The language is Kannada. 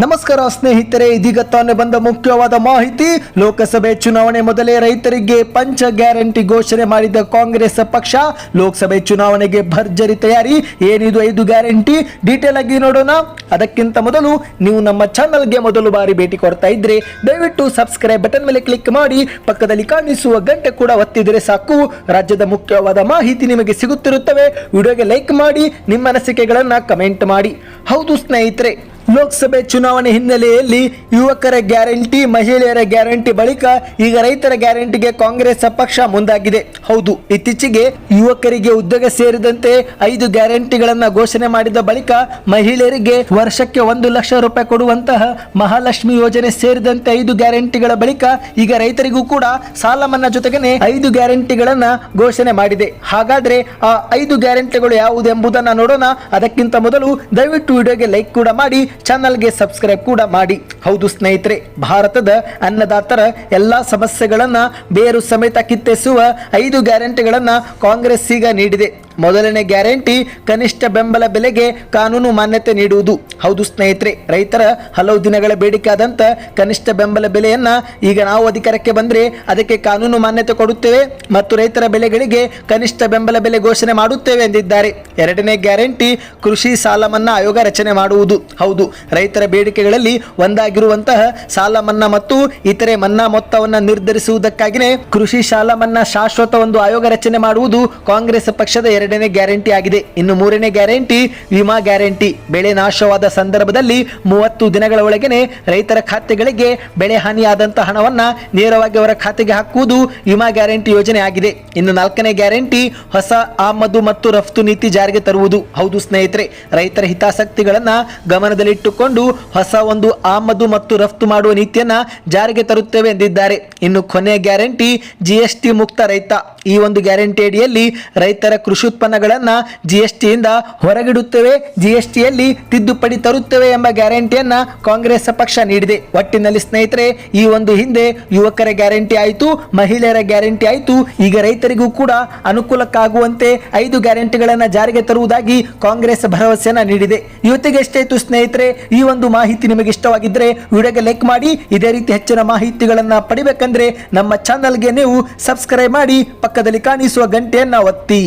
ನಮಸ್ಕಾರ ಸ್ನೇಹಿತರೆ, ಇದೀಗ ತಾನೇ ಬಂದ ಮುಖ್ಯವಾದ ಮಾಹಿತಿ. ಲೋಕಸಭೆ ಚುನಾವಣೆ ಮೊದಲೇ ರೈತರಿಗೆ ಪಂಚ ಗ್ಯಾರಂಟಿ ಘೋಷಣೆ ಮಾಡಿದ ಕಾಂಗ್ರೆಸ್ ಪಕ್ಷ. ಲೋಕಸಭೆ ಚುನಾವಣೆಗೆ ಭರ್ಜರಿ ತಯಾರಿ, ಏನಿದು ಐದು ಗ್ಯಾರಂಟಿ? ಡೀಟೇಲ್ ಆಗಿ ನೋಡೋಣ. ಅದಕ್ಕಿಂತ ಮೊದಲು ನೀವು ನಮ್ಮ ಚಾನಲ್ಗೆ ಮೊದಲು ಬಾರಿ ಭೇಟಿ ಕೊಡ್ತಾ ಇದ್ರೆ, ದಯವಿಟ್ಟು ಸಬ್ಸ್ಕ್ರೈಬ್ ಬಟನ್ ಮೇಲೆ ಕ್ಲಿಕ್ ಮಾಡಿ, ಪಕ್ಕದಲ್ಲಿ ಕಾಣಿಸುವ ಗಂಟೆ ಕೂಡ ಒತ್ತಿದರೆ ಸಾಕು. ರಾಜ್ಯದ ಮುಖ್ಯವಾದ ಮಾಹಿತಿ ನಿಮಗೆ ಸಿಗುತ್ತಿರುತ್ತವೆ. ವಿಡಿಯೋಗೆ ಲೈಕ್ ಮಾಡಿ, ನಿಮ್ಮ ಅನಿಸಿಕೆಗಳನ್ನು ಕಮೆಂಟ್ ಮಾಡಿ. ಹೌದು ಸ್ನೇಹಿತರೆ ಲೋಕಸಭೆ ಚುನಾವಣೆ ಹಿನ್ನೆಲೆಯಲ್ಲಿ ಯುವಕರ ಗ್ಯಾರಂಟಿ, ಮಹಿಳೆಯರ ಗ್ಯಾರಂಟಿ ಬಳಿಕ ಈಗ ರೈತರ ಗ್ಯಾರಂಟಿಗೆ ಕಾಂಗ್ರೆಸ್ ಪಕ್ಷ ಮುಂದಾಗಿದೆ. ಹೌದು, ಇತ್ತೀಚೆಗೆ ಯುವಕರಿಗೆ ಉದ್ಯೋಗ ಸೇರಿದಂತೆ ಐದು ಗ್ಯಾರಂಟಿಗಳನ್ನ ಘೋಷಣೆ ಮಾಡಿದ ಬಳಿಕ ಮಹಿಳೆಯರಿಗೆ ವರ್ಷಕ್ಕೆ ಒಂದು ಲಕ್ಷ ರೂಪಾಯಿ ಕೊಡುವಂತಹ ಮಹಾಲಕ್ಷ್ಮಿ ಯೋಜನೆ ಸೇರಿದಂತೆ ಐದು ಗ್ಯಾರಂಟಿಗಳ ಬಳಿಕ ಈಗ ರೈತರಿಗೂ ಕೂಡ ಸಾಲ ಮನ್ನಾ ಜೊತೆಗೇನೆ ಐದು ಗ್ಯಾರಂಟಿಗಳನ್ನ ಘೋಷಣೆ ಮಾಡಿದೆ. ಹಾಗಾದ್ರೆ ಆ ಐದು ಗ್ಯಾರಂಟಿಗಳು ಯಾವುದೆಂಬುದನ್ನ ನೋಡೋಣ. ಅದಕ್ಕಿಂತ ಮೊದಲು ದಯವಿಟ್ಟು ವಿಡಿಯೋಗೆ ಲೈಕ್ ಕೂಡ ಮಾಡಿ ಚಾನಲ್ಗೆ ಸಬ್ಸ್ಕ್ರೈಬ್ ಕೂಡ ಮಾಡಿ. ಹೌದು ಸ್ನೇಹಿತರೆ, ಭಾರತದ ಅನ್ನದಾತರ ಎಲ್ಲಾ ಸಮಸ್ಯೆಗಳನ್ನು ಬೇರು ಸಮೇತ ಕಿತ್ತೆಸುವ ಐದು ಗ್ಯಾರಂಟಿಗಳನ್ನು ಕಾಂಗ್ರೆಸ್ ಈಗ ನೀಡಿದೆ. ಮೊದಲನೇ ಗ್ಯಾರಂಟಿ, ಕನಿಷ್ಠ ಬೆಂಬಲ ಬೆಲೆಗೆ ಕಾನೂನು ಮಾನ್ಯತೆ ನೀಡುವುದು. ಹೌದು ಸ್ನೇಹಿತರೆ, ರೈತರ ಹಲವು ದಿನಗಳ ಬೇಡಿಕೆ ಆದಂತ ಕನಿಷ್ಠ ಬೆಂಬಲ ಬೆಲೆಯನ್ನ ಈಗ ನಾವು ಅಧಿಕಾರಕ್ಕೆ ಬಂದ್ರೆ ಅದಕ್ಕೆ ಕಾನೂನು ಮಾನ್ಯತೆ ಕೊಡುತ್ತೇವೆ ಮತ್ತು ರೈತರ ಬೆಳೆಗಳಿಗೆ ಕನಿಷ್ಠ ಬೆಂಬಲ ಬೆಲೆ ಘೋಷಣೆ ಮಾಡುತ್ತೇವೆ ಎಂದಿದ್ದಾರೆ. ಎರಡನೇ ಗ್ಯಾರಂಟಿ, ಕೃಷಿ ಸಾಲ ಮನ್ನಾ ಆಯೋಗ ರಚನೆ ಮಾಡುವುದು. ಹೌದು, ರೈತರ ಬೇಡಿಕೆಗಳಲ್ಲಿ ಒಂದಾಗಿರುವಂತಹ ಸಾಲ ಮನ್ನಾ ಮತ್ತು ಇತರೆ ಮನ್ನಾ ಮೊತ್ತವನ್ನು ನಿರ್ಧರಿಸುವುದಕ್ಕಾಗಿಯೇ ಕೃಷಿ ಸಾಲ ಮನ್ನಾ ಶಾಶ್ವತ ಒಂದು ಆಯೋಗ ರಚನೆ ಮಾಡುವುದು ಕಾಂಗ್ರೆಸ್ ಪಕ್ಷದ ಎರಡನೇ ಗ್ಯಾರಂಟಿ ಆಗಿದೆ. ಇನ್ನು ಮೂರನೇ ಗ್ಯಾರಂಟಿ, ವಿಮಾ ಗ್ಯಾರಂಟಿ. ಬೆಳೆ ನಾಶವಾದ ಸಂದರ್ಭದಲ್ಲಿ ಮೂವತ್ತು ದಿನಗಳ ಒಳಗೆನೆ ರೈತರ ಖಾತೆಗಳಿಗೆ ಬೆಳೆ ಹಾನಿಯಾದಂತಹ ಹಣವನ್ನ ನೇರವಾಗಿ ಅವರ ಖಾತೆಗೆ ಹಾಕುವುದು ವಿಮಾ ಗ್ಯಾರಂಟಿ ಯೋಜನೆ ಆಗಿದೆ. ಇನ್ನು ನಾಲ್ಕನೇ ಗ್ಯಾರಂಟಿ, ಹೊಸ ಆಮದು ಮತ್ತು ರಫ್ತು ನೀತಿ ಜಾರಿಗೆ ತರುವುದು. ಹೌದು ಸ್ನೇಹಿತರೆ, ರೈತರ ಹಿತಾಸಕ್ತಿಗಳನ್ನ ಗಮನದಲ್ಲಿಟ್ಟುಕೊಂಡು ಹೊಸ ಒಂದು ಆಮದು ಮತ್ತು ರಫ್ತು ಮಾಡುವ ನೀತಿಯನ್ನ ಜಾರಿಗೆ ತರುತ್ತೇವೆ ಎಂದಿದ್ದಾರೆ. ಇನ್ನು ಕೊನೆಯ ಗ್ಯಾರಂಟಿ ಜಿಎಸ್ಟಿ ಮುಕ್ತ ರೈತ. ಈ ಒಂದು ಗ್ಯಾರಂಟಿ ಅಡಿಯಲ್ಲಿ ರೈತರ ಕೃಷಿ ಉತ್ಪನ್ನಗಳನ್ನ ಜಿಎಸ್ಟಿಯಿಂದ ಹೊರಗಿಡುತ್ತೇವೆ ಜಿಎಸ್ಟಿಯಲ್ಲಿ ತಿದ್ದುಪಡಿ ತರುತ್ತೇವೆ ಎಂಬ ಗ್ಯಾರಂಟಿಯನ್ನ ಕಾಂಗ್ರೆಸ್ ಪಕ್ಷ ನೀಡಿದೆ. ಒಟ್ಟಿನಲ್ಲಿ ಸ್ನೇಹಿತರೆ, ಈ ಒಂದು ಹಿಂದೆ ಯುವಕರ ಗ್ಯಾರಂಟಿ ಆಯಿತು, ಮಹಿಳೆಯರ ಗ್ಯಾರಂಟಿ ಆಯಿತು, ಈಗ ರೈತರಿಗೂ ಕೂಡ ಅನುಕೂಲಕ್ಕಾಗುವಂತೆ ಐದು ಗ್ಯಾರಂಟಿಗಳನ್ನ ಜಾರಿಗೆ ತರುವುದಾಗಿ ಕಾಂಗ್ರೆಸ್ ಭರವಸೆಯನ್ನ ನೀಡಿದೆ. ಇವತ್ತಿಗೆ ಎಷ್ಟಾಯ್ತು ಸ್ನೇಹಿತರೆ, ಈ ಒಂದು ಮಾಹಿತಿ ನಿಮಗೆ ಇಷ್ಟವಾಗಿದ್ರೆ ವಿಡಿಯೋಗೆ ಲೈಕ್ ಮಾಡಿ, ಇದೇ ರೀತಿ ಹೆಚ್ಚಿನ ಮಾಹಿತಿಗಳನ್ನ ಪಡಿಬೇಕಂದ್ರೆ ನಮ್ಮ ಚಾನಲ್ಗೆ ನೀವು ಸಬ್ಸ್ಕ್ರೈಬ್ ಮಾಡಿ ಪಕ್ಕದಲ್ಲಿ ಕಾಣಿಸುವ ಗಂಟೆಯನ್ನ ಒತ್ತಿ.